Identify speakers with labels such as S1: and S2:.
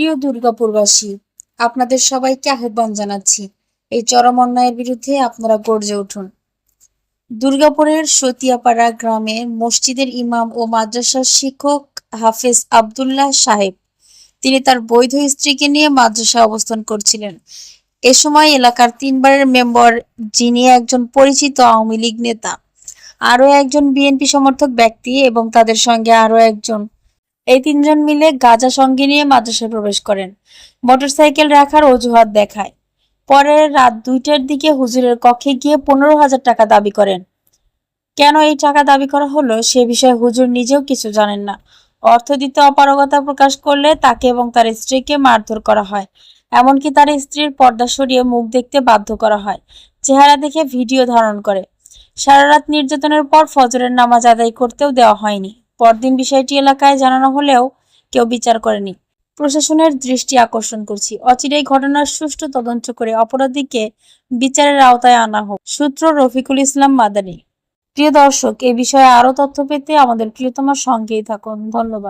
S1: প্রিয় দুর্গাপুরবাসী, আপনাদের সবাইকে আহ্বান জানাচ্ছি, এই চরম অন্যায়ের বিরুদ্ধে আপনারা গর্জে উঠুন। দুর্গাপুরের সতিয়াপাড়া গ্রামে মসজিদের ইমাম ও মাদ্রাসার শিক্ষক হাফেজ আব্দুল্লাহ সাহেব, তিনি তার বৈধ স্ত্রীকে নিয়ে মাদ্রাসা অবস্থান করছিলেন। এ সময় এলাকার তিনবারের মেম্বার, যিনি একজন পরিচিত আওয়ামী লীগ নেতা, আরও একজন বিএনপি সমর্থক ব্যক্তি এবং তাদের সঙ্গে আরও একজন এই তিনজন মিলে গাঁজা সঙ্গে নিয়ে মাদ্রাসায় প্রবেশ করেন। মোটরসাইকেল রাখার অজুহাত দেখায়। পরে রাত দুইটার দিকে হুজুরের কক্ষে গিয়ে পনেরো হাজার টাকা দাবি করেন। কেন এই টাকা দাবি করা হলো সে বিষয়ে হুজুর নিজেও কিছু জানেন না। অর্থ দিতে অপারগতা প্রকাশ করলে তাকে এবং তার স্ত্রীকে মারধর করা হয়। এমনকি তার স্ত্রীর পর্দা সরিয়ে মুখ দেখতে বাধ্য করা হয়। চেহারা দেখে ভিডিও ধারণ করে। সারা রাত নির্যাতনের পর ফজরের নামাজ আদায় করতেও দেওয়া হয়নি। পরদিন বিষয়টি এলাকায় জানানো হলেও কেউ বিচার করেনি। প্রশাসনের দৃষ্টি আকর্ষণ করছি। অচিরেই ঘটনার সুষ্ঠু তদন্ত করে অপরাধীকে বিচারের আওতায় আনা হোক। সূত্র রফিকুল ইসলাম মাদানী। প্রিয় দর্শক, এ বিষয়ে আরও তথ্য পেতে আমাদের প্রিয়তমার সঙ্গেই থাকুন। ধন্যবাদ।